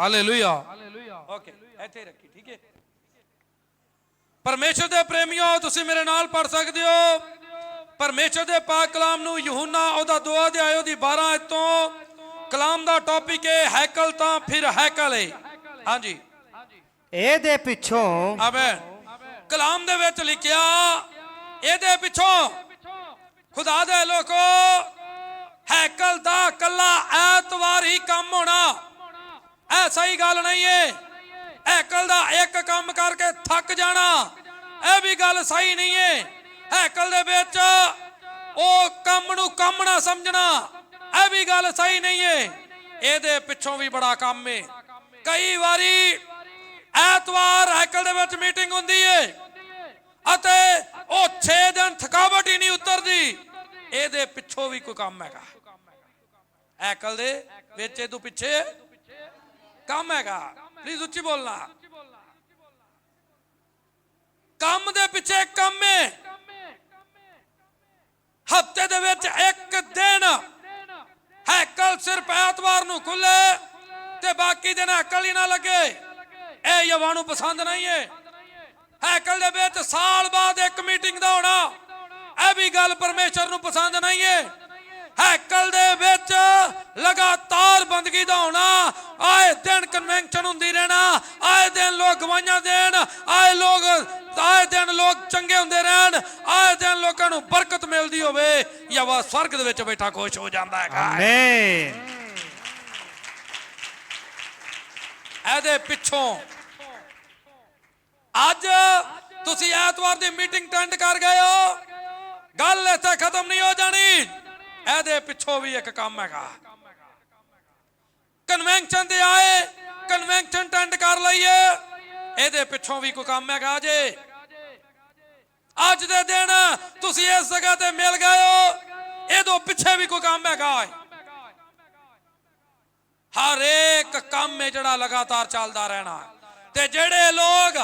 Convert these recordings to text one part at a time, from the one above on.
Hallelujah okay ਇੱਥੇ ਰੱਖੀ ਠੀਕ ਹੈ। ਪਰਮੇਸ਼ਰ ਦੇ ਪ੍ਰੇਮੀਓ ਤੁਸੀਂ ਮੇਰੇ ਨਾਲ ਪੜ ਸਕਦੇ ਹੋ। ਪਰਮੇਸ਼ਰ ਦੇ ਪਾਕ ਕਲਾਮ ਨੂੰ ਯਹੂਨਾ ਉਹਦਾ ਦੋ ਅਧਿਆਇ ਉਹਦੀ 12 ਆਇਤ ਤੋਂ ਕਲਾਮ ਦਾ ਟੌਪਿਕ ਹੈ ਹੈਕਲ ਤਾਂ ਫਿਰ ਹੈਕਲ ਹੈ ਹਾਂਜੀ। ਇਹਦੇ ਪਿੱਛੋਂ ਆਮੇਨ ਕਲਾਮ ਦੇ ਵਿੱਚ ਲਿਖਿਆ ਇਹਦੇ ਪਿੱਛੋਂ। ਖੁਦਾ ਦੇ ਲੋਕੋ ਹੈਕਲ ਦਾ ਕੱਲਾ ਐਤਵਾਰ ਹੀ ਕੰਮ ਹੋਣਾ। ਐ ਸਹੀ ਗੱਲ ਨਹੀਂ ਏ। ਹੈਕਲ ਦਾ ਇੱਕ ਕੰਮ ਕਰਕੇ ਥੱਕ ਜਾਣਾ। ਇਹ ਵੀ ਗੱਲ ਸਹੀ ਨਹੀਂ ਏ। ਹੈਕਲ ਦੇ ਵਿੱਚ ਉਹ ਕੰਮ ਨੂੰ ਕੰਮ ਨਾ ਸਮਝਣਾ। ਇਹ ਵੀ ਗੱਲ ਸਹੀ ਨਹੀਂ ਏ। ਇਹਦੇ ਪਿੱਛੋਂ ਵੀ ਬੜਾ ਕੰਮ ਏ। ਕਈ ਵਾਰੀ ਐਤਵਾਰ ਹੈਕਲ ਦੇ ਵਿੱਚ ਮੀਟਿੰਗ ਹੁੰਦੀ ਏ। ਅਤੇ ਉਹ 6 ਦਿਨ ਥਕਾਵਟ ਹੀ ਨਹੀਂ ਉਤਰਦੀ। ਇਹਦੇ ਪਿੱਛੋਂ ਵੀ ਕੋਈ ਕੰਮ ਹੈਗਾ। ਹੈਕਲ ਦੇ ਵਿੱਚ ਇਹ ਤੋਂ ਪਿੱਛੇ ਕੰਮ ਹੈਗਾ। ਪਲੀਜ਼ ਉੱਚੀ ਬੋਲਣਾ। ਕੰਮ ਦੇ ਪਿੱਛੇ ਕੰਮ ਹੈ ਹਫ਼ਤੇ ਦੇ ਵਿੱਚ ਇੱਕ ਦਿਨ ਹੈਕਲ ਸਿਰਫ ਐਤਵਾਰ ਨੂੰ ਖੁੱਲੇ ਤੇ ਬਾਕੀ ਦਿਨ ਹੈਕਲ ਹੀ ਨਾ ਲੱਗੇ। ਇਹ ਯਵਾਂ ਨੂੰ ਪਸੰਦ ਨਹੀਂ ਹੈ ਹੈਕਲ ਦੇ ਵਿੱਚ ਸਾਲ ਬਾਅਦ ਇੱਕ ਮੀਟਿੰਗ ਦਾ ਹੋਣਾ। ਇਹ ਵੀ ਗੱਲ ਪਰਮੇਸ਼ਰ ਨੂੰ ਪਸੰਦ ਨਹੀਂ ਹੈ ਹੈਕਲ ਦੇ ਵਿੱਚ ਲਗਾਤਾਰ ਬੰਦਗੀ ਦਾ ਹੋਣਾ ਆਏ ਦਿਨ ਕਨਵੈਨਸ਼ਨ ਹੁੰਦੀ ਰਹਿਣਾ ਆਏ ਦਿਨ ਲੋਕ ਗਵਾਈਆਂ ਦੇਣ ਆਏ ਲੋਕ ਆਏ ਦਿਨ ਲੋਕ ਚੰਗੇ ਹੁੰਦੇ ਰਹਿਣ ਆਏ ਦਿਨ ਲੋਕਾਂ ਨੂੰ ਬਰਕਤ ਮਿਲਦੀ ਹੋਵੇ ਯਵਾ ਸਵਰਗ ਦੇ ਵਿੱਚ ਬੈਠਾ ਖੁਸ਼ ਹੋ ਜਾਂਦਾ ਹੈਗਾ ਆਮੇਨ ਇਹਦੇ ਪਿੱਛੋਂ ਅੱਜ ਤੁਸੀਂ ਐਤਵਾਰ ਦੀ ਮੀਟਿੰਗ ਅਟੈਂਡ ਕਰ ਗਏ ਹੋ। ਗੱਲ ਇੱਥੇ ਖਤਮ ਨਹੀਂ ਹੋ ਜਾਣੀ। ਇਹਦੇ ਪਿੱਛੋਂ ਵੀ ਇੱਕ ਕੰਮ ਹੈਗਾ। ਕਨਵੈਨਸ਼ਨ ਤੇ ਆਏ ਕਨਵੈਨਸ਼ਨ ਟੈਂਡ ਕਰ ਲਈਏ। ਇਹਦੇ ਪਿੱਛੋਂ ਵੀ ਕੋਈ ਕੰਮ ਹੈਗਾ ਜੇ। ਅੱਜ ਦੇ ਦਿਨ ਤੁਸੀਂ ਇਸ ਜਗ੍ਹਾ ਤੇ ਮਿਲ ਗਏ ਹੋ। ਇਹਦੋਂ ਪਿੱਛੇ ਵੀ ਕੋਈ ਕੰਮ ਹੈਗਾ ਹਰ ਇੱਕ ਕੰਮ ਹੈ ਜਿਹੜਾ ਲਗਾਤਾਰ ਚੱਲਦਾ ਰਹਿਣਾ। ਤੇ ਜਿਹੜੇ ਲੋਕ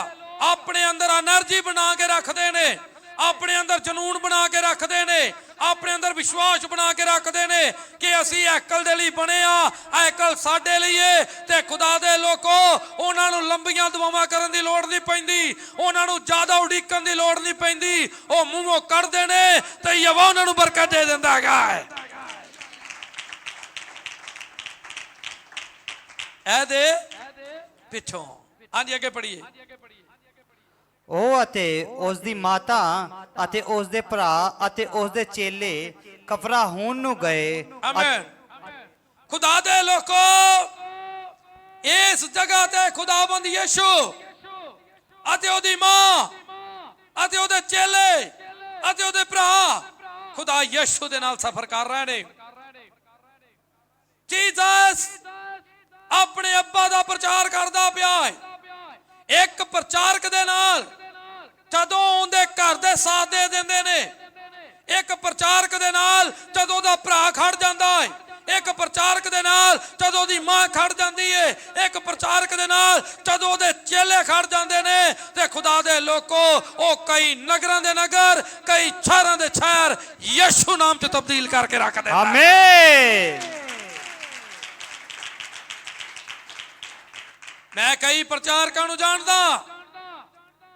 ਆਪਣੇ ਅੰਦਰ એનર્ਜੀ ਬਣਾ ਕੇ ਰੱਖਦੇ ਨੇ, ਆਪਣੇ ਅੰਦਰ ਜਨੂਨ ਬਣਾ ਕੇ ਰੱਖਦੇ ਨੇ ਆਪਣੇ ਅੰਦਰ ਵਿਸ਼ਵਾਸ ਬਣਾ ਕੇ ਰੱਖਦੇ ਨੇ ਕਿ ਅਸੀਂ ਐਕਲ ਦੇ ਲਈ ਬਣੇ ਆ, ਐਕਲ ਸਾਡੇ ਲਈ ਏ ਤੇ ਖੁਦਾ ਦੇ ਲੋਕੋ, ਉਹਨਾਂ ਨੂੰ ਲੰਬੀਆਂ ਦੁਆਵਾਂ ਕਰਨ ਦੀ ਲੋੜ ਨਹੀਂ ਪੈਂਦੀ, ਉਹਨਾਂ ਨੂੰ ਜ਼ਿਆਦਾ ਉਡੀਕਣ ਦੀ ਲੋੜ ਨਹੀਂ ਪੈਂਦੀ, ਉਹ ਮੂੰਹੋਂ ਕੱਢਦੇ ਨੇ ਤੇ ਯਵਾ ਉਹਨਾਂ ਨੂੰ ਬਰਕਤ ਦੇ ਦਿੰਦਾ ਹੈਗਾ ਇਹਦੇ ਪਿੱਛੋਂ। ਹਾਂਜੀ, ਅੱਗੇ ਪੜੀਏ ਉਹ ਅਤੇ ਉਸ ਦੀ ਮਾਤਾ ਅਤੇ ਉਸ ਦੇ ਭਰਾ ਅਤੇ ਉਸ ਦੇ ਚੇਲੇ ਕਫਰਾਹੂਨ ਨੂੰ ਗਏ। ਆਮੇਨ ਖੁਦਾ ਦੇ ਲੋਕੋ, ਇਸ ਜਗ੍ਹਾ ਤੇ ਖੁਦਾਬੰਦ ਯਿਸੂ ਅਤੇ ਉਹਦੀ ਮਾਂ ਅਤੇ ਉਹਦੇ ਚੇਲੇ ਅਤੇ ਉਹਦੇ ਭਰਾ ਖੁਦਾ ਯਿਸੂ ਦੇ ਨਾਲ ਸਫ਼ਰ ਕਰ ਰਹੇ ਨੇ। ਜੀਸਸ ਆਪਣੇ ਅੱਬਾ ਦਾ ਪ੍ਰਚਾਰ ਕਰਦਾ ਪਿਆ ਹੈ। ਇੱਕ ਪ੍ਰਚਾਰਕ ਦੇ ਨਾਲ ਜਦੋਂ ਉਹਦੇ ਘਰ ਦੇ ਸਾਥ ਦੇ ਦਿੰਦੇ ਨੇ ਇੱਕ ਪ੍ਰਚਾਰਕ ਦੇ ਨਾਲ ਜਦੋਂ ਉਹਦਾ ਭਰਾ ਖੜ ਜਾਂਦਾ ਹੈ ਇੱਕ ਪ੍ਰਚਾਰਕ ਦੇ ਨਾਲ ਜਦੋਂ ਉਹਦੀ ਮਾਂ ਖੜ ਜਾਂਦੀ ਏ ਇੱਕ ਪ੍ਰਚਾਰਕ ਦੇ ਨਾਲ ਜਦੋਂ ਉਹਦੇ ਚੇਲੇ ਖੜ ਜਾਂਦੇ ਨੇ ਤੇ ਖੁਦਾ ਦੇ ਲੋਕੋ ਉਹ ਕਈ ਨਗਰਾਂ ਦੇ ਨਗਰ ਕਈ ਸ਼ਹਿਰਾਂ ਦੇ ਸ਼ਹਿਰ ਯਿਸੂ ਨਾਮ 'ਚ ਤਬਦੀਲ ਕਰਕੇ ਰੱਖ ਦਿੰਦਾ। ਆਮੇਨ ਮੈਂ ਕਈ ਪ੍ਰਚਾਰਕਾਂ ਨੂੰ ਜਾਣਦਾ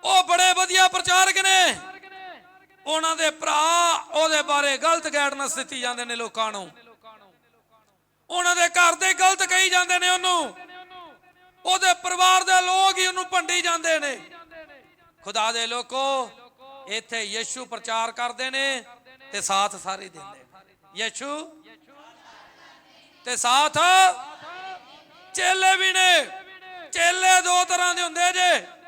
ਉਹ ਬੜੇ ਵਧੀਆ ਪ੍ਰਚਾਰਕ ਨੇ। ਉਹਨਾਂ ਦੇ ਭਰਾ ਉਹਦੇ ਬਾਰੇ ਗਲਤ ਗਾਈਡਨੈਂਸ ਦਿੱਤੀ ਜਾਂਦੇ ਨੇ ਲੋਕਾਂ ਨੂੰ। ਉਹਨਾਂ ਦੇ ਘਰ ਦੇ ਗਲਤ ਕਹੀ ਜਾਂਦੇ ਨੇ ਉਹਨੂੰ। ਉਹਦੇ ਪਰਿਵਾਰ ਦੇ ਲੋਕ ਹੀ ਉਹਨੂੰ ਭੰਡੀ ਜਾਂਦੇ ਨੇ। ਖੁਦਾ ਦੇ ਲੋਕੋ, ਇੱਥੇ ਯਿਸੂ ਪ੍ਰਚਾਰ ਕਰਦੇ ਨੇ ਤੇ ਸਾਥ ਸਾਰੇ ਦਿੰਦੇ ਨੇ। ਯਿਸੂ? ਤੇ ਸਾਥ? ਚੇਲੇ ਵੀ ਨੇ। ਚੇਲੇ ਦੋ ਤਰ੍ਹਾਂ ਦੇ ਹੁੰਦੇ ਜੇ।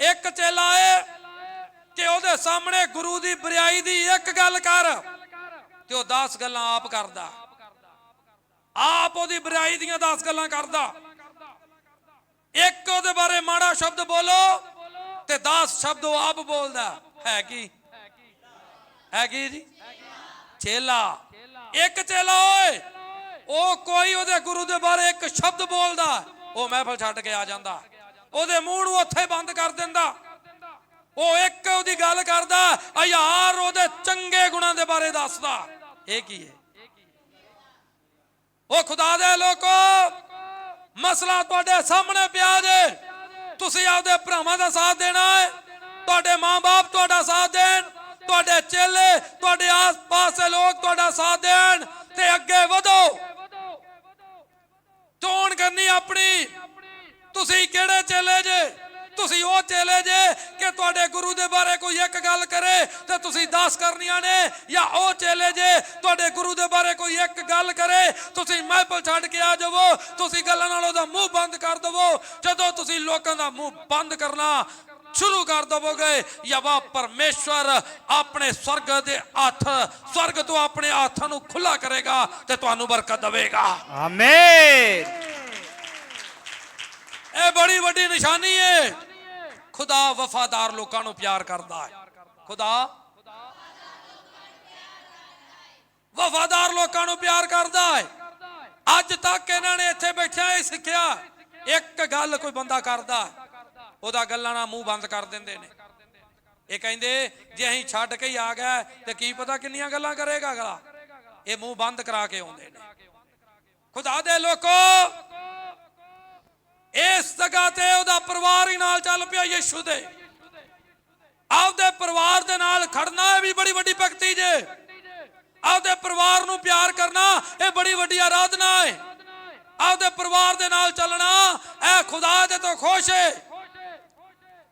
ਇੱਕ ਚੇਲਾ ਏ ਕਿ ਉਹਦੇ ਸਾਹਮਣੇ ਗੁਰੂ ਦੀ ਬਰਿਆਈ ਦੀ ਇੱਕ ਗੱਲ ਕਰ ਤੇ ਉਹ 10 ਗੱਲਾਂ ਆਪ ਕਰਦਾ। ਆਪ ਉਹਦੀ ਬਰਿਆਈ ਦੀਆਂ 10 ਗੱਲਾਂ ਕਰਦਾ। ਇੱਕ ਉਹਦੇ ਬਾਰੇ ਮਾੜਾ ਸ਼ਬਦ ਬੋਲੋ ਤੇ 10 ਸ਼ਬਦ ਉਹ ਆਪ ਬੋਲਦਾ। ਹੈ ਕੀ? ਹੈ ਕੀ ਜੀ? ਚੇਲਾ। ਇੱਕ ਚੇਲਾ ਓਏ, ਉਹ ਕੋਈ ਉਹਦੇ ਗੁਰੂ ਦੇ ਬਾਰੇ ਇੱਕ ਸ਼ਬਦ ਬੋਲਦਾ, ਉਹ ਮਹਿਫਲ ਛੱਡ ਕੇ ਆ ਜਾਂਦਾ। ਉਹਦੇ ਮੂੰਹ ਨੂੰ ਉੱਥੇ ਬੰਦ ਕਰ ਦਿੰਦਾ। ਉਹ ਇੱਕ ਉਹਦੀ ਗੱਲ ਕਰਦਾ ਆ ਉਹਦੇ ਚੰਗੇ ਗੁਣਾਂ ਦੇ ਬਾਰੇ ਦੱਸਦਾ। ਇਹ ਕੀ ਹੈ? ਉਹ ਖੁਦਾ ਦੇ ਲੋਕੋ, ਮਸਲਾ ਤੁਹਾਡੇ ਸਾਹਮਣੇ ਪਿਆ ਜੇ। ਤੁਸੀਂ ਆਪਦੇ ਭਰਾਵਾਂ ਦਾ ਸਾਥ ਦੇਣਾ ਹੈ। ਤੁਹਾਡੇ ਮਾਂ-ਬਾਪ ਤੁਹਾਡਾ ਸਾਥ ਦੇਣ। ਤੁਹਾਡੇ ਚੇਲੇ, ਤੁਹਾਡੇ ਆਸ-ਪਾਸ ਦੇ ਲੋਕ ਤੁਹਾਡਾ ਸਾਥ ਦੇਣ ਤੇ ਅੱਗੇ ਵਧੋ। ਚੋਣ ਕਰਨੀ ਆਪਣੀ। ਤੁਸੀਂ ਕਿਹੜੇ ਚੇਲੇ ਜੇ? ਤੁਸੀਂ ਉਹ ਚੇਲੇ ਜੇ ਕਿ ਤੁਹਾਡੇ ਗੁਰੂ ਦੇ ਬਾਰੇ ਕੋਈ ਇੱਕ ਗੱਲ ਕਰੇ ਤੇ ਤੁਸੀਂ 10 ਕਰਨੀਆਂ ਨੇ? ਜਾਂ ਉਹ ਚੇਲੇ ਜੇ ਤੁਹਾਡੇ ਗੁਰੂ ਦੇ ਬਾਰੇ ਕੋਈ ਇੱਕ ਗੱਲ ਕਰੇ? ਤੁਸੀਂ ਮਹਿਫਲ ਛੱਡ ਕੇ ਆ ਜਾਵੋ, ਤੁਸੀਂ ਗੱਲਾਂ ਨਾਲ ਉਹਦਾ ਮੂੰਹ ਬੰਦ ਕਰ ਦਵੋ। ਜਦੋਂ ਤੁਸੀਂ ਲੋਕਾਂ ਦਾ ਮੂੰਹ ਬੰਦ ਕਰਨਾ ਸ਼ੁਰੂ ਕਰ ਦਵੋਗੇ, ਯਵਾ ਪਰਮੇਸ਼ਵਰ ਆਪਣੇ ਸਵਰਗ ਦੇ ਹੱਥ, ਸਵਰਗ ਤੋਂ ਆਪਣੇ ਹੱਥਾਂ ਨੂੰ ਖੁੱਲਾ ਕਰੇਗਾ ਤੇ ਤੁਹਾਨੂੰ ਬਰਕਤ ਦੇਵੇਗਾ। ਆਮੇਨ ਬੜੀ ਵੱਡੀ ਨਿਸ਼ਾਨੀ ਹੈ ਖੁਦਾ ਵਫਾਦਾਰ ਲੋਕਾਂ ਨੂੰ ਪਿਆਰ ਕਰਦਾ ਹੈ। ਖੁਦਾ ਵਫਾਦਾਰ ਲੋਕਾਂ ਨੂੰ ਪਿਆਰ ਕਰਦਾ ਹੈ। ਅੱਜ ਤੱਕ ਇਹਨਾਂ ਨੇ ਇੱਥੇ ਬੈਠਿਆਂ ਇਹ ਸਿੱਖਿਆ। ਇੱਕ ਗੱਲ ਕੋਈ ਬੰਦਾ ਕਰਦਾ ਉਹਦਾ ਗੱਲਾਂ ਨਾਲ ਮੂੰਹ ਬੰਦ ਕਰ ਦਿੰਦੇ ਨੇ। ਇਹ ਕਹਿੰਦੇ, ਜੇ ਅਸੀਂ ਛੱਡ ਕੇ ਹੀ ਆ ਗਏ, ਤੇ ਕੀ ਪਤਾ ਕਿੰਨੀਆਂ ਗੱਲਾਂ ਕਰੇਗਾ ਅਗਲਾ। ਇਹ ਮੂੰਹ ਬੰਦ ਕਰਾ ਕੇ ਆਉਂਦੇ ਨੇ। ਖੁਦਾ ਦੇ ਲੋਕੋ ਇਸ ਜਗ੍ਹਾ ਤੇ ਉਹਦਾ ਪਰਿਵਾਰ ਹੀ ਨਾਲ ਚੱਲ ਪਿਆ ਯਿਸੂ ਦੇ। ਆਪਦੇ ਪਰਿਵਾਰ ਦੇ ਨਾਲ ਖੜਨਾ, ਇਹ ਵੀ ਬੜੀ ਵੱਡੀ ਭਗਤੀ ਜੇ। ਆਪਦੇ ਪਰਿਵਾਰ ਨੂੰ ਪਿਆਰ ਕਰਨਾ, ਇਹ ਬੜੀ ਵੱਡੀ ਆਰਾਧਨਾ ਹੈ ਆਪਦੇ ਪਰਿਵਾਰ ਦੇ ਨਾਲ ਚੱਲਣਾ, ਇਹ ਖੁਦਾ ਦੇ ਤੋਂ ਖੁਸ਼ ਹੈ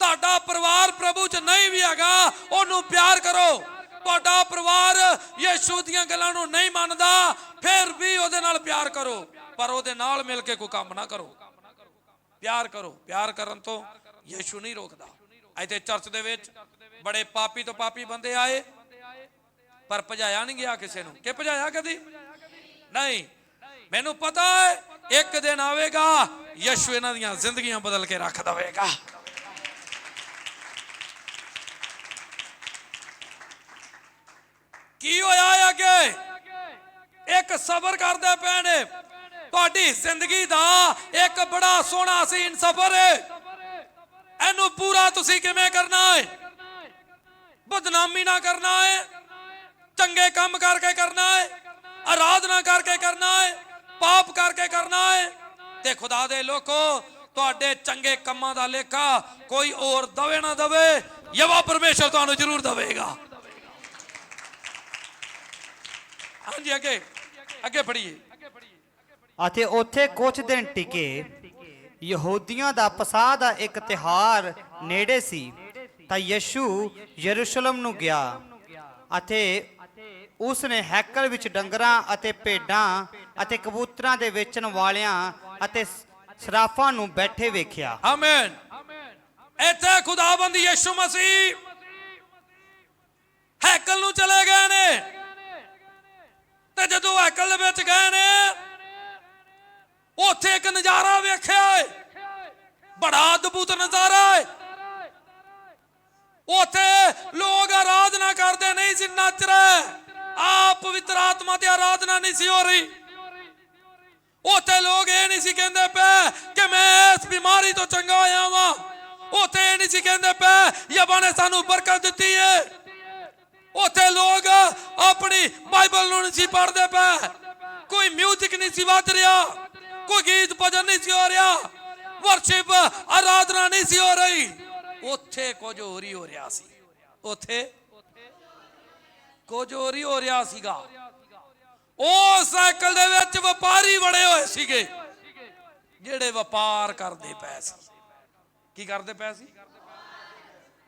ਤੁਹਾਡਾ ਪਰਿਵਾਰ ਪ੍ਰਭੂ ਚ ਨਹੀਂ ਵੀ ਹੈਗਾ, ਉਹਨੂੰ ਪਿਆਰ ਕਰੋ। ਤੁਹਾਡਾ ਪਰਿਵਾਰ ਯਿਸੂ ਦੀਆਂ ਗੱਲਾਂ ਨੂੰ ਨਹੀਂ ਮੰਨਦਾ, ਫਿਰ ਵੀ ਉਹਦੇ ਨਾਲ ਪਿਆਰ ਕਰੋ। ਪਰ ਉਹਦੇ ਨਾਲ ਮਿਲ ਕੇ ਕੋਈ ਕੰਮ ਨਾ ਕਰੋ। ਪਿਆਰ ਕਰੋ, ਪਿਆਰ ਕਰਨ ਤੋਂ ਯਿਸੂ ਨਹੀਂ ਰੋਕਦਾ। ਇੱਥੇ ਚਰਚ ਦੇ ਵਿੱਚ ਬੜੇ ਪਾਪੀ ਤੋਂ ਪਾਪੀ ਬੰਦੇ ਆਏ, ਪਰ ਭਜਾਇਆ ਨਹੀਂ ਗਿਆ ਕਿਸੇ ਨੂੰ। ਕਿ ਭਜਾਇਆ ਕਦੀ? ਨਹੀਂ। ਮੈਨੂੰ ਪਤਾ ਹੈ, ਇੱਕ ਦਿਨ ਆਵੇਗਾ, ਯਿਸੂ ਇਹਨਾਂ ਦੀਆਂ ਜ਼ਿੰਦਗੀਆਂ ਬਦਲ ਕੇ ਰੱਖ ਦੇਵੇਗਾ। ਕੀ ਹੋਇਆ ਅੱਗੇ? ਇੱਕ ਸਬਰ ਕਰਦੇ ਪਏ ਨੇ। ਤੁਹਾਡੀ ਜ਼ਿੰਦਗੀ ਦਾ ਇੱਕ ਬੜਾ ਸੋਹਣਾ ਸੀਨ ਸਫਰ ਹੈ ਇਹਨੂੰ ਪੂਰਾ ਤੁਸੀਂ ਕਿਵੇਂ ਕਰਨਾ ਹੈ ਬਦਨਾਮੀ ਨਾ ਕਰਨਾ ਹੈ ਚੰਗੇ ਕੰਮ ਕਰਕੇ ਕਰਨਾ ਹੈ ਆਰਾਧਨਾ ਕਰਕੇ ਕਰਨਾ ਹੈ ਪਾਪ ਕਰਕੇ ਕਰਨਾ ਹੈ ਤੇ ਖੁਦਾ ਦੇ ਲੋਕੋ, ਤੁਹਾਡੇ ਚੰਗੇ ਕੰਮਾਂ ਦਾ ਲੇਖਾ ਕੋਈ ਹੋਰ ਦਵੇ ਨਾ ਦਵੇ। ਯਵਾ ਪਰਮੇਸ਼ਰ ਤੁਹਾਨੂੰ ਜ਼ਰੂਰ ਦਵੇਗਾ। ਹਾਂਜੀ, ਅੱਗੇ। ਅੱਗੇ ਫੜੀਏ ਅਤੇ ਉੱਥੇ ਕੁਝ ਦਿਨ ਟਿਕੇ। ਯਹੂਦੀਆਂ ਦਾ ਪਸਾਹ ਦਾ ਇੱਕ ਤਿਹਾਰ ਨੇੜੇ ਸੀ, ਤਾਂ ਯਿਸੂ ਯਰੂਸ਼ਲਮ ਨੂੰ ਗਿਆ ਅਤੇ ਉਸ ਨੇ ਹੈਕਲ ਵਿੱਚ ਡੰਗਰਾਂ ਅਤੇ ਭੇਡਾਂ ਅਤੇ ਕਬੂਤਰਾਂ ਦੇ ਵੇਚਣ ਵਾਲਿਆਂ ਅਤੇ ਸਰਾਫਾਂ ਨੂੰ ਬੈਠੇ ਵੇਖਿਆ। ਆਮੇਨ ਇੱਥੇ ਖੁਦਾਬੰਦ ਯਿਸੂ ਮਸੀਹ ਹੈਕਲ ਨੂੰ ਚਲੇ ਗਏ ਨੇ। ਤੇ ਜਦੋਂ ਹੈਕਲ ਦੇ ਵਿੱਚ ਗਏ ਨੇ ਉੱਥੇ ਇੱਕ ਨਜ਼ਾਰਾ ਵੇਖਿਆ ਏ। ਬੜਾ ਅਦਭੁਤ ਨਜ਼ਾਰਾ ਏ। ਉੱਥੇ ਲੋਕ ਆਰਾਧਨਾ ਕਰਦੇ ਨਹੀਂ ਸੀ, ਨੱਚ ਰਹੇ। ਆਪ ਪਵਿੱਤਰ ਆਤਮਾ ਦੀ ਆਰਾਧਨਾ ਨਹੀਂ ਸੀ ਹੋ ਰਹੀ। ਉੱਥੇ ਲੋਕ ਇਹ ਨਹੀਂ ਸੀ ਕਹਿੰਦੇ ਪਏ ਕਿ ਮੈਂ ਇਸ ਬਿਮਾਰੀ ਤੋਂ ਚੰਗਾ ਹੋਇਆ ਵਾਂ। ਉੱਥੇ ਇਹ ਨਹੀਂ ਸੀ ਕਹਿੰਦੇ ਪਏ, ਯਬਾ ਨੇ ਸਾਨੂੰ ਬਰਕਤ ਦਿੱਤੀ ਏ। ਉੱਥੇ ਲੋਕ ਆਪਣੀ ਬਾਈਬਲ ਨੂੰ ਨਹੀਂ ਸੀ ਪੜ੍ਹਦੇ ਪਏ। ਕੋਈ ਮਿਊਜ਼ਿਕ ਨਹੀਂ ਸੀ ਵੱਜ ਰਿਹਾ। ਕੋਈ ਗੀਤ ਭਜਨ ਨਹੀਂ ਸੀ ਹੋ ਰਿਹਾ। ਵਰਸ਼ਿਪ ਆਰਾਧਨਾ ਨਹੀਂ ਸੀ ਹੋ ਰਹੀ। ਉੱਥੇ ਕੁਝ ਹੋਰ ਹੀ ਹੋ ਰਿਹਾ ਸੀ। ਉੱਥੇ ਕੁਝ ਹੋਰ ਹੀ ਹੋ ਰਿਹਾ ਸੀਗਾ। ਉਹ ਸਾਈਕਲ ਦੇ ਵਿੱਚ ਵਪਾਰੀ ਬੜੇ ਹੋਏ ਸੀਗੇ, ਜਿਹੜੇ ਵਪਾਰ ਕਰਦੇ ਪਏ ਸੀ। ਕੀ ਕਰਦੇ ਪਏ ਸੀ?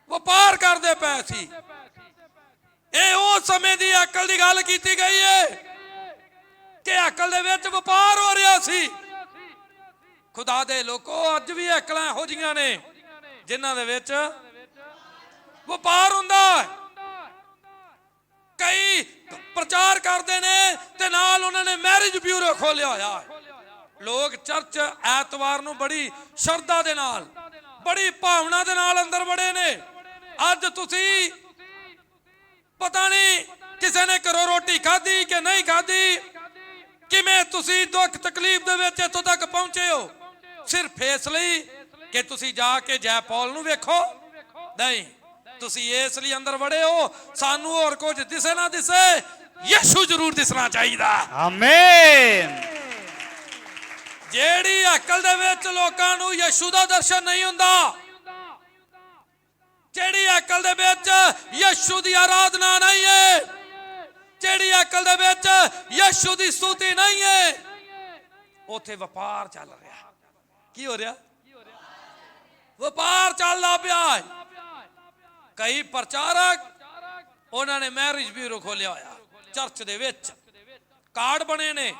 ਵਪਾਰ ਕਰਦੇ ਪਏ ਸੀ। ਇਹ ਉਹ ਸਮੇਂ ਦੀ ਅਕਲ ਦੀ ਗੱਲ ਕੀਤੀ ਗਈ ਹੈ ਕਿ ਅਕਲ ਦੇ ਵਿੱਚ ਵਪਾਰ ਹੋ ਰਿਹਾ ਸੀ। ਖੁਦਾ ਦੇ ਲੋਕੋ, ਅੱਜ ਵੀ ਅਕਲਾਂ ਇਹੋ ਜੀਆਂ ਨੇ ਜਿਨ੍ਹਾਂ ਦੇ ਵਿੱਚ ਵਪਾਰ ਹੁੰਦਾ ਕਈ ਪ੍ਰਚਾਰ ਕਰਦੇ ਨੇ ਤੇ ਨਾਲ ਉਹਨਾਂ ਨੇ ਮੈਰਿਜ ਬਿਊਰੋ ਖੋਲਿਆ ਹੋਇਆ ਲੋਕ ਚਰਚ ਐਤਵਾਰ ਨੂੰ ਬੜੀ ਸ਼ਰਧਾ ਦੇ ਨਾਲ, ਬੜੀ ਭਾਵਨਾ ਦੇ ਨਾਲ ਅੰਦਰ ਵੜੇ ਨੇ। ਅੱਜ ਤੁਸੀਂ ਪਤਾ ਨਹੀਂ ਕਿਸੇ ਨੇ ਘਰੋਂ ਰੋਟੀ ਖਾਧੀ ਕਿ ਨਹੀਂ ਖਾਧੀ, ਕਿਵੇਂ ਤੁਸੀਂ ਦੁੱਖ ਤਕਲੀਫ ਦੇ ਵਿੱਚ ਇੱਥੋਂ ਤੱਕ ਪਹੁੰਚੇ ਹੋ? ਸਿਰਫ ਇਸ ਲਈ ਕਿ ਤੁਸੀਂ ਜਾ ਕੇ ਜੈ ਪੌਲ ਨੂੰ ਵੇਖੋ। ਨਹੀਂ ਤੁਸੀਂ ਇਸ ਲਈ ਅੰਦਰ ਵੜੇ ਹੋ ਸਾਨੂੰ ਹੋਰ ਕੁਝ ਦਿਸੇ ਨਾ ਦਿਸੇ। ਯਿਸੂ ਜ਼ਰੂਰ ਦਿਸਣਾ ਚਾਹੀਦਾ। ਆਮੇਨ ਜਿਹੜੀ ਅਕਲ ਦੇ ਵਿੱਚ ਲੋਕਾਂ ਨੂੰ ਯਿਸੂ ਦਾ ਦਰਸ਼ਨ ਨਹੀਂ ਹੁੰਦਾ ਜਿਹੜੀ ਅਕਲ ਦੇ ਵਿੱਚ ਯਿਸੂ ਦੀ ਆਰਾਧਨਾ ਨਹੀਂ ਹੈ ਜਿਹੜੀ ਅਕਲ ਦੇ ਵਿੱਚ ਯਿਸੂ ਦੀ ਸਤੁਤੀ ਨਹੀਂ ਹੈ ਉਥੇ ਵਪਾਰ ਚੱਲ ਰਿਹਾ। ਕੀ ਹੋ ਰਿਹਾ? ਵਪਾਰ ਚੱਲਦਾ ਪਿਆ ਹੈ। ਕਈ ਪ੍ਰਚਾਰਕ ਉਹਨਾਂ ਨੇ ਮੈਰਿਜ ਬਿਊਰੋ ਖੋਲਿਆ ਹੋਇਆ, ਚਰਚ ਦੇ ਵਿੱਚ। ਕਾਰਡ ਬਣੇ ਨੇ।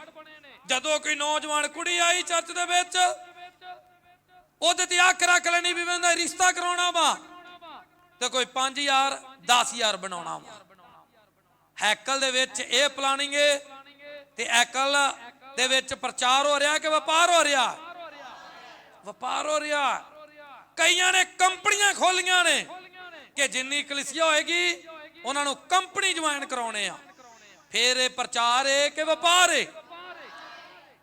ਜਦੋਂ ਕੋਈ ਨੌਜਵਾਨ ਕੁੜੀ ਆਈ ਚਰਚ ਦੇ ਵਿੱਚ, ਉਹਦੇ ਤੇ ਅੱਖ ਰੱਖ ਲੈਣੀ ਵੀ ਮੈਂ ਰਿਸ਼ਤਾ ਕਰਾਉਣਾ ਵਾ। ਤੇ ਕੋਈ 5000 10000 ਬਣਾਉਣਾ ਵਾ। ਹੈਕਲ ਦੇ ਵਿੱਚ ਇਹ ਪਲਾਨਿੰਗ ਹੈ ਤੇ ਐਕਲ ਦੇ ਵਿੱਚ ਪ੍ਰਚਾਰ ਹੋ ਰਿਹਾ ਕਿ ਵਪਾਰ ਹੋ ਰਿਹਾ? ਵਪਾਰ ਹੋ ਰਿਹਾ। ਕਈਆਂ ਨੇ ਕੰਪਨੀਆਂ ਖੋਲੀਆਂ ਨੇ ਕਿ ਜਿੰਨੀ ਕਲਿਸੀਆ ਹੋਏਗੀ, ਉਹਨਾਂ ਨੂੰ ਕੰਪਨੀ ਜੁਆਇਨ ਕਰਾਉਣੇ ਆ। ਫਿਰ ਇਹ ਪ੍ਰਚਾਰ ਹੈ ਕਿ ਵਪਾਰ ਏ?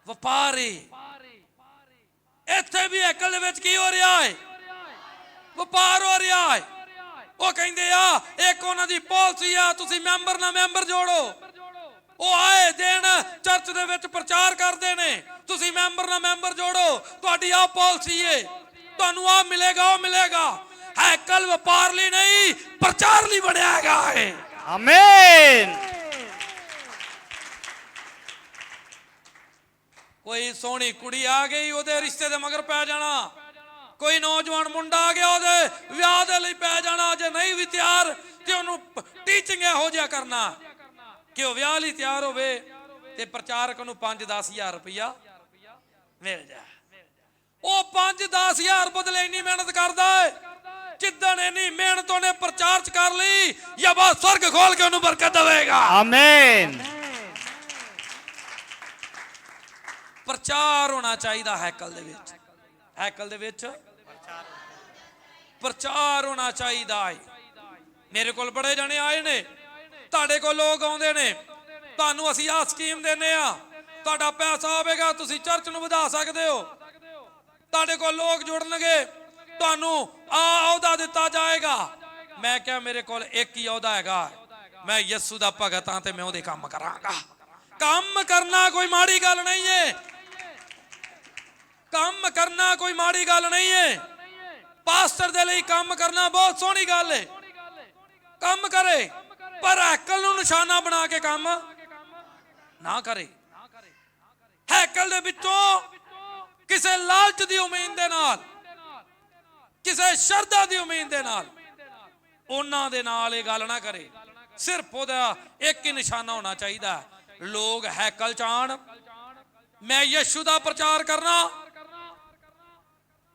ਵਪਾਰ ਏ। ਇੱਥੇ ਵੀ ਅਕਲ ਦੇ ਵਿੱਚ ਕੀ ਹੋ ਰਿਹਾ ਹੈ ਵਪਾਰ ਹੋ ਰਿਹਾ ਹੈ ਉਹ ਕਹਿੰਦੇ ਆ, ਇੱਕ ਉਹਨਾਂ ਦੀ ਪਾਲਿਸੀ ਆ, ਤੁਸੀਂ ਮੈਂਬਰ ਨਾਲ ਮੈਂਬਰ ਜੋੜੋ। ਉਹ ਆਏ ਦਿਨ ਚਰਚ ਦੇ ਵਿੱਚ ਪ੍ਰਚਾਰ ਕਰਦੇ ਨੇ। ਤੁਸੀਂ ਮੈਂਬਰ ਨਾਲ ਮੈਂਬਰ ਜੋੜੋ ਤੁਹਾਡੀ ਆ ਪਾਲਿਸੀ ਏ। ਤੁਹਾਨੂੰ ਆ ਮਿਲੇਗਾ ਉਹ ਮਿਲੇਗਾ। ਹੈਕਲ ਵਪਾਰ ਲਈ ਨਹੀਂ ਪ੍ਰਚਾਰ ਲਈ ਬਣਿਆ ਹੈਗਾ ਏ। ਆਮੇਨ ਕੋਈ ਸੋਹਣੀ ਕੁੜੀ ਆ ਗਈ ਉਹਦੇ ਰਿਸ਼ਤੇ ਦੇ ਮਗਰ ਪੈ ਜਾਣਾ। ਕੋਈ ਨੌਜਵਾਨ ਮੁੰਡਾ ਆ ਗਿਆ ਉਹਦੇ ਵਿਆਹ ਦੇ ਲਈ ਪੈ ਜਾਣਾ। ਜੇ ਨਹੀਂ ਵੀ ਤਿਆਰ ਤੇ ਉਹਨੂੰ ਟੀਚਿੰਗ ਇਹੋ ਜਿਹਾ ਕਰਨਾ। ਕਿ ਉਹ ਵਿਆਹ ਲਈ ਤਿਆਰ ਹੋਵੇ ਤੇ ਪ੍ਰਚਾਰਕ ਨੂੰ 5-10000 ਰੁਪਇਆ ਮਿਲ ਜਾ। ਉਹ 5-10000 ਬਦਲੇ ਇੰਨੀ ਮਿਹਨਤ ਕਰਦਾ ਏ ਜਿੱਦਣ ਇੰਨੀ ਮਿਹਨਤ ਉਹਨੇ ਪ੍ਰਚਾਰ ਚ ਕਰ ਲਈ ਬਸ ਸਵਰਗ ਖੋਲ ਕੇ ਉਹਨੂੰ ਬਰਕਤ ਦੇਵੇਗਾ। ਆਮੇਨ। ਪ੍ਰਚਾਰ ਹੋਣਾ ਚਾਹੀਦਾ ਹੈਕਲ ਦੇ ਵਿੱਚ। ਹੈਕਲ ਦੇ ਵਿੱਚ? ਪ੍ਰਚਾਰ ਹੋਣਾ ਚਾਹੀਦਾ ਹੈ ਮੇਰੇ ਕੋਲ ਬੜੇ ਜਣੇ ਆਏ ਨੇ। ਤੁਹਾਡੇ ਕੋਲ ਲੋਕ ਆਉਂਦੇ ਨੇ। ਤੁਹਾਨੂੰ ਅਸੀਂ ਆਹ ਸਕੀਮ ਦਿੰਨੇ ਆ ਤੁਹਾਡਾ ਪੈਸਾ ਆਵੇਗਾ, ਤੁਸੀਂ ਚਰਚ ਨੂੰ ਵਧਾ ਸਕਦੇ ਹੋ। ਤੁਹਾਡੇ ਕੋਲ ਲੋਕ ਜੁੜਨਗੇ। ਤੁਹਾਨੂੰ ਆ ਅਹੁਦਾ ਦਿੱਤਾ ਜਾਏਗਾ। ਮੈਂ ਕਿਹਾ ਮੇਰੇ ਕੋਲ ਇੱਕ ਹੀ ਅਹੁਦਾ ਹੈਗਾ। ਮੈਂ ਯਿਸੂ ਦਾ ਭਗਤ ਹਾਂ ਤੇ ਮੈਂ ਉਹਦੇ ਕੰਮ ਕਰਾਂਗਾ। ਕੰਮ ਕਰਨਾ ਕੋਈ ਮਾੜੀ ਗੱਲ ਨਹੀਂ ਏ। ਕੰਮ ਕਰਨਾ ਕੋਈ ਮਾੜੀ ਗੱਲ ਨਹੀਂ ਏ। ਪਾਸਟਰ ਦੇ ਲਈ ਕੰਮ ਕਰਨਾ ਬਹੁਤ ਸੋਹਣੀ ਗੱਲ ਏ। ਕੰਮ ਕਰੇ। ਪਰ ਹੈਕਲ ਨੂੰ ਨਿਸ਼ਾਨਾ ਬਣਾ ਕੇ ਕੰਮ ਨਾ ਕਰੇ। ਹੈਕਲ ਦੇ ਵਿੱਚੋਂ ਕਿਸੇ ਲਾਲਚ ਦੀ ਉਮੀਦ ਦੇ ਨਾਲ, ਕਿਸੇ ਸ਼ਰਧਾ ਦੀ ਉਮੀਦ ਦੇ ਨਾਲ ਉਹਨਾਂ ਦੇ ਨਾਲ ਇਹ ਗੱਲ ਨਾ ਕਰੇ। ਸਿਰਫ ਉਹਦਾ ਇੱਕ ਹੀ ਨਿਸ਼ਾਨਾ ਹੋਣਾ ਚਾਹੀਦਾ ਲੋਕ ਹੈਕਲ ਚਾਣ, ਮੈਂ ਯਿਸੂ ਦਾ ਪ੍ਰਚਾਰ ਕਰਨਾ।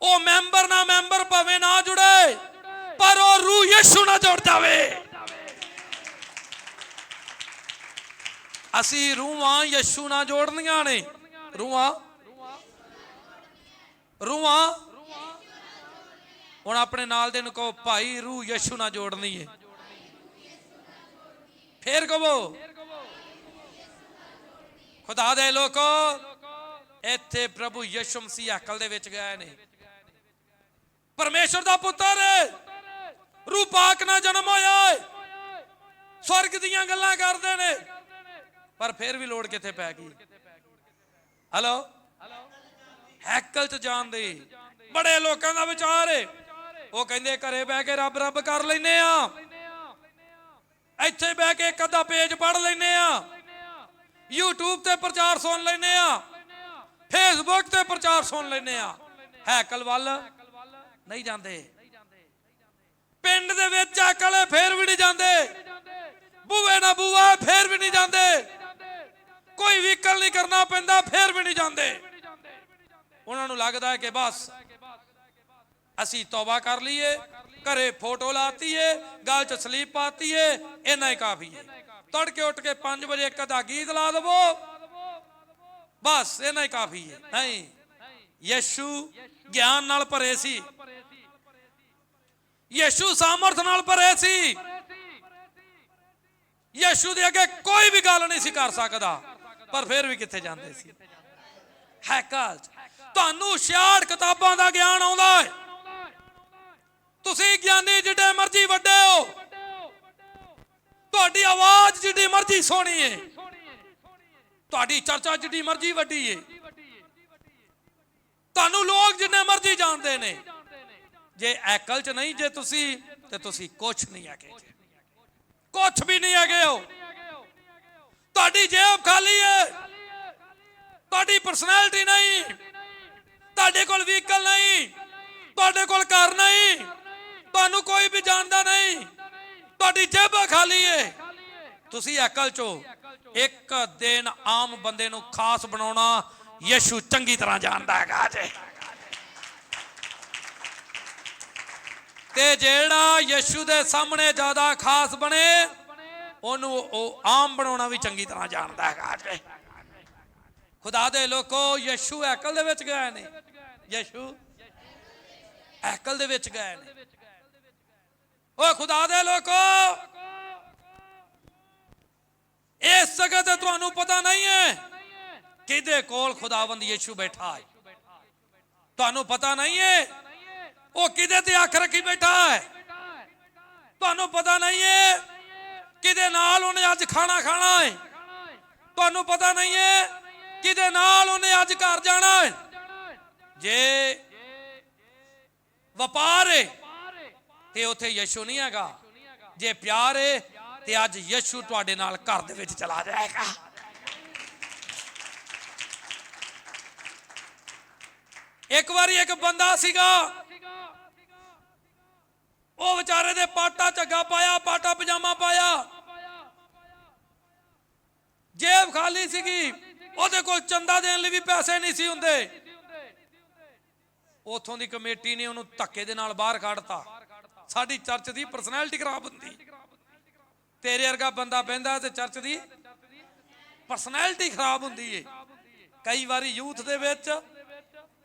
ਉਹ ਮੈਂਬਰ ਨਾ ਮੈਂਬਰ ਭਾਵੇਂ ਨਾ ਜੁੜੇ, ਪਰ ਉਹ ਰੂਹ ਯਿਸੂ ਨਾਲ ਜੁੜ ਜਾਵੇ। ਅਸੀਂ ਰੂਹਾਂ ਯਿਸੂ ਨਾਲ ਜੋੜਨੀਆਂ ਨੇ। ਰੂਹਾਂ? ਰੂਹਾਂ? ਹੁਣ ਆਪਣੇ ਨਾਲ ਦੇ ਨੂੰ ਕਹੋ, ਭਾਈ, ਰੂਹ ਯਸ਼ੂ ਨਾਲ ਜੋੜਨੀ ਏ। ਫੇਰ ਕਹੋ ਖੁਦਾ ਦੇ ਲੋਕੋ, ਇੱਥੇ ਪ੍ਰਭੂ ਯਿਸੂ ਮਸੀਹ ਅਕਲ ਦੇ ਵਿੱਚ ਗਏ ਨੇ। ਪਰਮੇਸ਼ਰ ਦਾ ਪੁੱਤਰ, ਰੂਹ ਪਾਕ ਨਾਲ ਜਨਮ ਹੋਇਆ ਹੈ ਸਵਰਗ ਦੀਆਂ ਗੱਲਾਂ ਕਰਦੇ ਨੇ। ਪਰ ਫਿਰ ਵੀ ਲੋੜ ਕਿੱਥੇ ਪੈ ਗਈ? ਹਲੋ ਹੈਕਲ ਚ ਜਾਣ ਦੀ। ਬੜੇ ਲੋਕਾਂ ਦਾ ਵਿਚਾਰ ਏ। ਉਹ ਕਹਿੰਦੇ ਘਰੇ ਬਹਿ ਕੇ ਰੱਬ ਰੱਬ ਕਰ ਲੈਨੇ ਆ। ਇੱਥੇ ਬਹਿ ਕੇ ਇੱਕ ਅੱਧਾ ਪੇਜ ਪੜ ਲੈਨੇ ਆ। YouTube ਤੇ ਪ੍ਰਚਾਰ ਸੁਣ ਲੈਨੇ ਆ। ਫੇਸਬੁੱਕ ਤੇ ਪ੍ਰਚਾਰ ਸੁਣ ਲੈਨੇ ਆ। ਹੈਕਲ ਵੱਲ ਨਹੀਂ ਜਾਂਦੇ। ਪਿੰਡ ਦੇ ਵਿੱਚ ਅਕਲ ਫੇਰ ਵੀ ਨਹੀਂ ਜਾਂਦੇ। ਬੂਵੇ ਨਾ ਬੂਆ ਫੇਰ ਵੀ ਨਹੀਂ ਜਾਂਦੇ। ਕੋਈ ਵਹੀਕਲ ਨਹੀਂ ਕਰਨਾ ਪੈਂਦਾ, ਫੇਰ ਵੀ ਨਹੀਂ ਜਾਂਦੇ। ਉਹਨਾਂ ਨੂੰ ਲੱਗਦਾ ਹੈ ਕਿ ਬਸ ਅਸੀਂ ਤੌਬਾ ਕਰ ਲਈਏ, ਘਰੇ ਫੋਟੋ ਲਾਤੀਏ ਏ 'ਚ ਸਲੀਪ ਪਾਤੀਏ ਏ ਇੰਨਾ ਹੀ ਕਾਫੀ ਹੈ। ਤੜਕੇ ਉੱਠ ਕੇ 5 ਵਜੇ ਇੱਕ ਅੱਧਾ ਗੀਤ ਲਾ ਦਵੋ, ਬਸ ਇੰਨਾ ਹੀ ਕਾਫੀ ਹੈ। ਨਹੀਂ, ਯਿਸੂ ਗਿਆਨ ਨਾਲ ਭਰੇ ਸੀ। ਯਿਸੂ ਸਾਮਰਥ ਨਾਲ ਭਰੇ ਸੀ। ਯਿਸੂ ਦੇ ਅੱਗੇ ਕੋਈ ਵੀ ਗੱਲ ਨਹੀਂ ਸੀ ਕਰ ਸਕਦਾ। ਪਰ ਫਿਰ ਵੀ ਕਿੱਥੇ ਜਾਂਦੇ ਸੀ? ਹੈਕਲ ਤੁਹਾਨੂੰ 66 ਕਿਤਾਬਾਂ ਦਾ ਗਿਆਨ ਆਉਂਦਾ ਹੈ। ਤੁਸੀਂ ਗਿਆਨੀ ਜਿੱਡੇ ਮਰਜ਼ੀ ਵੱਡੇ ਹੋ। ਤੁਹਾਡੀ ਆਵਾਜ਼ ਜਿੱਡੀ ਮਰਜ਼ੀ ਸੋਹਣੀ ਹੈ ਤੁਹਾਡੀ ਚਰਚਾ ਜਿੱਡੀ ਮਰਜ਼ੀ ਵੱਡੀ ਏ। ਤੁਹਾਨੂੰ ਲੋਕ ਜਿੰਨੇ ਮਰਜ਼ੀ ਜਾਣਦੇ ਨੇ। ਜੇ ਐਕਲ ਚ ਨਹੀਂ, ਜੇ ਤੁਸੀਂ, ਤੇ ਤੁਸੀਂ ਕੁਛ ਨਹੀਂ ਹੈਗੇ। ਕੁਛ ਵੀ ਨਹੀਂ ਹੈਗੇ ਹੋ। ਤੁਹਾਡੀ ਜੇਬ ਖਾਲੀ ਹੈ। ਤੁਹਾਡੀ ਪਰਸਨੈਲਿਟੀ ਨਹੀਂ। ਤੁਹਾਡੇ ਕੋਲ ਵਹੀਕਲ ਨਹੀਂ। ਤੁਹਾਡੇ ਕੋਲ ਘਰ ਨਹੀਂ। ਤੁਹਾਨੂੰ ਕੋਈ ਵੀ ਜਾਣਦਾ ਨਹੀਂ। ਤੁਹਾਡੀ ਜੇਬ ਖਾਲੀ ਹੈ। ਤੁਸੀਂ ਅਕਲ ਚੋ ਇੱਕ ਦਿਨ ਆਮ ਬੰਦੇ ਨੂੰ ਖਾਸ ਬਣਾਉਣਾ ਯਿਸੂ ਚੰਗੀ ਤਰ੍ਹਾਂ ਜਾਣਦਾ ਹੈਗਾ ਜੇ। ਤੇ ਜਿਹੜਾ ਯਿਸੂ ਦੇ ਸਾਹਮਣੇ ਜ਼ਿਆਦਾ ਖਾਸ ਬਣੇ ਉਹਨੂੰ ਉਹ ਆਮ ਬਣਾਉਣਾ ਵੀ ਚੰਗੀ ਤਰ੍ਹਾਂ ਜਾਣਦਾ ਹੈਗਾ ਜੇ ਖੁਦਾ ਦੇ ਲੋਕੋ, ਯਿਸੂ ਅਕਲ ਦੇ ਵਿੱਚ ਗਏ ਨੇ। ਯਿਸੂ ਅਕਲ ਦੇ ਵਿੱਚ ਗਏ ਨੇ। ਓ ਖੁਦਾ ਦੇ ਲੋਕੋ, ਇਸ ਜਗ੍ਹਾ ਤੇ ਤੁਹਾਨੂੰ ਪਤਾ ਨਹੀਂ ਹੈ ਕਿਹਦੇ ਕੋਲ ਖੁਦਾਵੰਦ ਯਿਸੂ ਬੈਠਾ ਹੈ। ਤੁਹਾਨੂੰ ਪਤਾ ਨਹੀਂ ਹੈ ਉਹ ਕਿਹਦੇ ਤੇ ਅੱਖ ਰੱਖੀ ਬੈਠਾ ਹੈ। ਤੁਹਾਨੂੰ ਪਤਾ ਨਹੀਂ ਹੈ ਕਿਹਦੇ ਨਾਲ ਉਹਨੇ ਅੱਜ ਖਾਣਾ ਖਾਣਾ ਹੈ ਤੁਹਾਨੂੰ ਪਤਾ ਨਹੀਂ ਹੈ ਕਿਹਦੇ ਨਾਲ ਉਹਨੇ ਅੱਜ ਘਰ ਜਾਣਾ ਹੈ ਜੇ ਵਪਾਰ ਹੈ ਤੇ ਉੱਥੇ ਯਸ਼ੂ ਨਹੀਂ ਹੈਗਾ। ਜੇ ਪਿਆਰ ਹੈ ਤੇ ਅੱਜ ਯਸ਼ੂ ਤੁਹਾਡੇ ਨਾਲ ਘਰ ਦੇ ਵਿੱਚ ਚਲਾ ਜਾਏਗਾ। ਇੱਕ ਵਾਰੀ ਇੱਕ ਬੰਦਾ ਸੀਗਾ ਉਹ ਵਿਚਾਰੇ ਦੇ ਪਾਟਾ ਝੱਗਾ ਪਾਇਆ, ਪਾਟਾ ਪਜਾਮਾ ਪਾਇਆ। ਜੇਬ ਖਾਲੀ ਸੀਗੀ। ਉਹਦੇ ਕੋਲ ਚੰਦਾ ਦੇਣ ਲਈ ਵੀ ਪੈਸੇ ਨਹੀਂ ਸੀ ਹੁੰਦੇ। ਉਥੋਂ ਦੀ ਕਮੇਟੀ ਨੇ ਉਹਨੂੰ ਧੱਕੇ ਦੇ ਨਾਲ ਬਾਹਰ ਕੱਢਤਾ। ਸਾਡੀ ਚਰਚ ਦੀ ਪਰਸਨੈਲਿਟੀ ਖਰਾਬ ਹੁੰਦੀ। ਤੇਰੇ ਵਰਗਾ ਬੰਦਾ ਬਹਿੰਦਾ ਤੇ ਚਰਚ ਦੀ ਪਰਸਨੈਲਿਟੀ ਖਰਾਬ ਹੁੰਦੀ ਏ। ਕਈ ਵਾਰੀ ਯੂਥ ਦੇ ਵਿੱਚ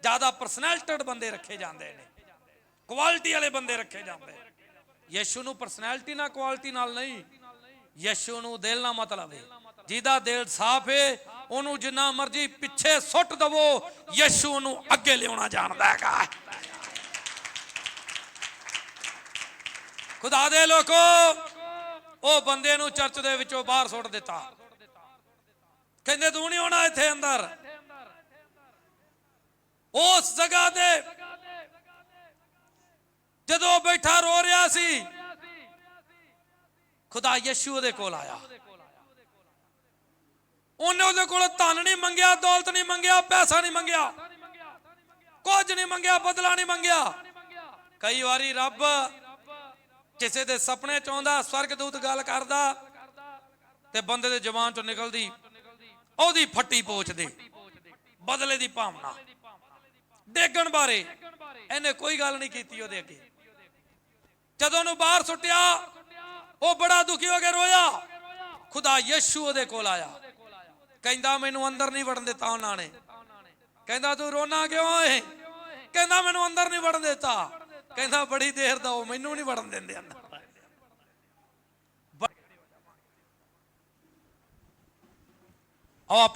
ਜ਼ਿਆਦਾ ਪਰਸਨੈਲਿਟਡ ਬੰਦੇ ਰੱਖੇ ਜਾਂਦੇ ਨੇ। ਕੁਆਲਿਟੀ ਵਾਲੇ ਬੰਦੇ ਰੱਖੇ ਜਾਂਦੇ ਯਿਸੂ ਨੂੰ ਪਰਸਨੈਲਿਟੀ ਨਾਲ ਕੁਆਲਿਟੀ ਨਾਲ ਨਹੀਂ। ਯਿਸੂ ਨੂੰ ਦਿਲ ਨਾਲ ਮਤਲਬ ਹੈ ਜਿਹਦਾ ਦਿਲ ਸਾਫ਼ ਹੈ ਉਹਨੂੰ ਜਿੰਨਾ ਮਰਜ਼ੀ ਪਿੱਛੇ ਸੁੱਟ ਦਵੋ, ਯਿਸੂ ਨੂੰ ਅੱਗੇ ਲਿਆਉਣਾ ਜਾਣਦਾ ਹੈਗਾ। ਖੁਦਾ ਦੇ ਲੋਕੋ, ਉਹ ਬੰਦੇ ਨੂੰ ਚਰਚ ਦੇ ਵਿੱਚੋਂ ਬਾਹਰ ਸੁੱਟ ਦਿੱਤਾ। ਕਹਿੰਦੇ, ਤੂੰ ਨਹੀਂ ਆਉਣਾ ਇੱਥੇ ਅੰਦਰ? ਉਸ ਜਗ੍ਹਾ ਦੇ ਜਦੋਂ ਬੈਠਾ ਰੋ ਰਿਹਾ ਸੀ, ਖੁਦਾ ਯਿਸੂ ਉਹਦੇ ਕੋਲ ਆਇਆ। ਉਹਨੇ ਉਹਦੇ ਕੋਲ ਧਨ ਨਹੀਂ ਮੰਗਿਆ, ਦੌਲਤ ਨਹੀਂ ਮੰਗਿਆ, ਪੈਸਾ ਨਹੀਂ ਮੰਗਿਆ, ਕੁਝ ਨਹੀਂ ਮੰਗਿਆ, ਬਦਲਾ ਨਹੀਂ ਮੰਗਿਆ। ਕਈ ਵਾਰੀ ਰੱਬ ਕਿਸੇ ਦੇ ਸੁਪਨੇ ਚ ਆਉਂਦਾ, ਸਵਰਗਦੂਤ ਗੱਲ ਕਰਦਾ ਤੇ ਬੰਦੇ ਦੇ ਜ਼ਬਾਨ ਚੋਂ ਨਿਕਲਦੀ, ਉਹਦੀ ਫੱਟੀ ਪੋਚਦੇ ਬਦਲੇ ਦੀ ਭਾਵਨਾ। ਡੇਗਣ ਬਾਰੇ, ਇਹਨੇ ਕੋਈ ਗੱਲ ਨਹੀਂ ਕੀਤੀ ਉਹਦੇ ਅੱਗੇ। ਜਦੋਂ ਨੂੰ ਬਾਹਰ ਸੁੱਟਿਆ, ਉਹ ਬੜਾ ਦੁਖੀ ਹੋ ਕੇ ਰੋਇਆ। ਖੁਦਾ ਯਿਸੂ ਉਹਦੇ ਕੋਲ ਆਇਆ। ਕਹਿੰਦਾ, ਮੈਨੂੰ ਅੰਦਰ ਨਹੀਂ ਵੜਨ ਦਿੱਤਾ ਉਹਨਾਂ ਨੇ। ਕਹਿੰਦਾ, ਤੂੰ ਰੋਣਾ ਕਿਉਂ ਏ? ਕਹਿੰਦਾ, ਮੈਨੂੰ ਅੰਦਰ ਨਹੀਂ ਵੜਨ ਦਿੱਤਾ। ਕਹਿੰਦਾ, ਬੜੀ ਦੇਰ ਦਾ ਉਹ ਮੈਨੂੰ ਨਹੀਂ ਵੜਨ ਦਿੰਦੇ ਅੰਦਰ ਆਓ ਆਪਣੇ